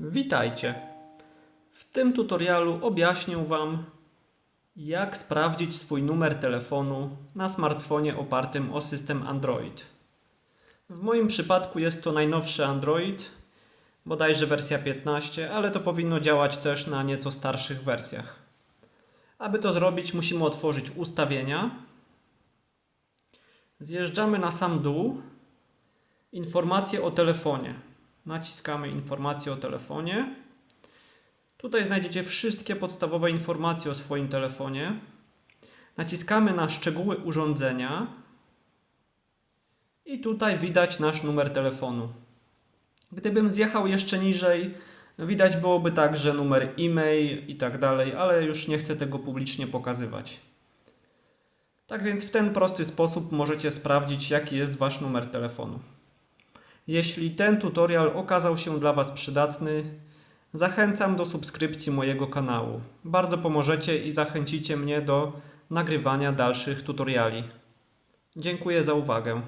Witajcie! W tym tutorialu objaśnię Wam, jak sprawdzić swój numer telefonu na smartfonie opartym o system Android. W moim przypadku jest to najnowszy Android, bodajże wersja 15, ale to powinno działać też na nieco starszych wersjach. Aby to zrobić, musimy otworzyć ustawienia. Zjeżdżamy na sam dół. Informacje o telefonie. Naciskamy informacje o telefonie. Tutaj znajdziecie wszystkie podstawowe informacje o swoim telefonie. Naciskamy na szczegóły urządzenia. I tutaj widać nasz numer telefonu. Gdybym zjechał jeszcze niżej, widać byłoby także numer e-mail i tak dalej, ale już nie chcę tego publicznie pokazywać. Tak więc w ten prosty sposób możecie sprawdzić, jaki jest wasz numer telefonu. Jeśli ten tutorial okazał się dla Was przydatny, zachęcam do subskrypcji mojego kanału. Bardzo pomożecie i zachęcicie mnie do nagrywania dalszych tutoriali. Dziękuję za uwagę.